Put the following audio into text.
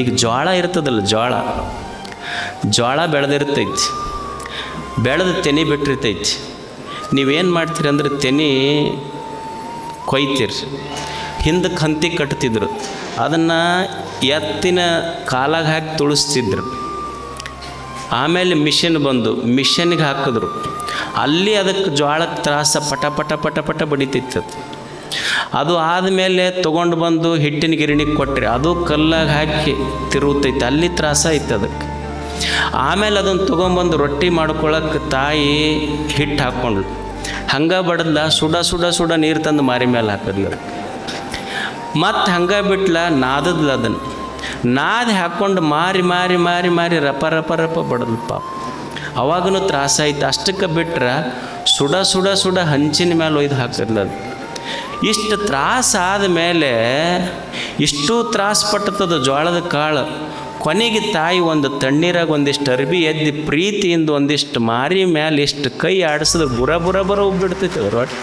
ಈಗ ಜೋಳ ಇರ್ತದಲ್ಲ ಜೋಳ ಜೋಳ ಬೆಳೆದಿರ್ತೈತಿ, ಬೆಳೆದ ತೆನೆ ಬಿಟ್ಟಿರ್ತೈತಿ. ನೀವೇನು ಮಾಡ್ತೀರಿ ಅಂದ್ರೆ ತೆನೆ ಕೊಯ್ತೀರಿ ಹಿಂದಕ್ಕೆ ಹಂತಿ ಕಟ್ತಿದ್ರು, ಅದನ್ನು ಎತ್ತಿನ ಕಾಲಾಗ ಹಾಕಿ ತುಳಿಸ್ತಿದ್ರು. ಆಮೇಲೆ ಮಿಷನ್ ಬಂದು, ಮಿಷನ್ಗೆ ಹಾಕಿದ್ರು. ಅಲ್ಲಿ ಅದಕ್ಕೆ ಜೋಳಕ್ಕೆ ತ್ರಾಸ ಪಟ ಪಟ ಪಟ ಪಟ ಬಡಿತಿತ್ತು ಅದು ಆದಮೇಲೆ ತೊಗೊಂಡು ಬಂದು ಹಿಟ್ಟಿನ ಗಿರಣಿಗೆ ಕೊಟ್ಟರೆ ಅದು ಕಲ್ಲಾಗಿ ಹಾಕಿ ತಿರುಗುತ್ತೈತೆ ಅಲ್ಲಿ ತ್ರಾಸ ಐತೆ ಅದಕ್ಕೆ. ಆಮೇಲೆ ಅದನ್ನು ತೊಗೊಂಬಂದು ರೊಟ್ಟಿ ಮಾಡ್ಕೊಳಕ್ಕೆ ತಾಯಿ ಹಿಟ್ಟು ಹಾಕ್ಕೊಂಡ್ಳು. ಹಂಗೆ ಬಡದ್ಲ ಸುಡ ಸುಡ ಸುಡ ನೀರು ತಂದು ಮಾರಿ ಮೇಲೆ ಹಾಕಿದ್ಲು ಮತ್ತು ಹಂಗೆ ಬಿಟ್ಲ ನಾದದ್ಲ ಅದನ್ನು. ನಾದಿ ಹಾಕ್ಕೊಂಡು ಮಾರಿ ಮಾರಿ ಮಾರಿ ಮಾರಿ ರಪ ರಪ ರಪ ಬಡದ್ಲು ಪಾಪ. ಅವಾಗೂ ತ್ರಾಸ ಆಯ್ತು ಅಷ್ಟಕ್ಕೆ ಬಿಟ್ರೆ ಸುಡ ಸುಡ ಸುಡ ಹಂಚಿನ ಮೇಲೆ ಒಯ್ದು ಹಾಕಿದ್ಲು ಅದು. ಇಷ್ಟು ತ್ರಾಸ ಆದಮೇಲೆ ಇಷ್ಟು ತ್ರಾಸ ಪಟ್ಟತದ ಜೋಳದ ಕಾಳು. ಕೊನೆಗೆ ತಾಯಿ ಒಂದು ತಣ್ಣೀರಾಗ ಒಂದಿಷ್ಟು ಅರ್ಬಿ ಎದ್ದು ಪ್ರೀತಿಯಿಂದ ಒಂದಿಷ್ಟು ಮಾರಿ ಮೇಲೆ ಇಷ್ಟು ಕೈ ಆಡಿಸಿದ್ರೆ ಬುರ ಬುರ ಬರ ಉಬ್ಬಿಡ್ತೈತೆ. ರೊಟ್ಟಿ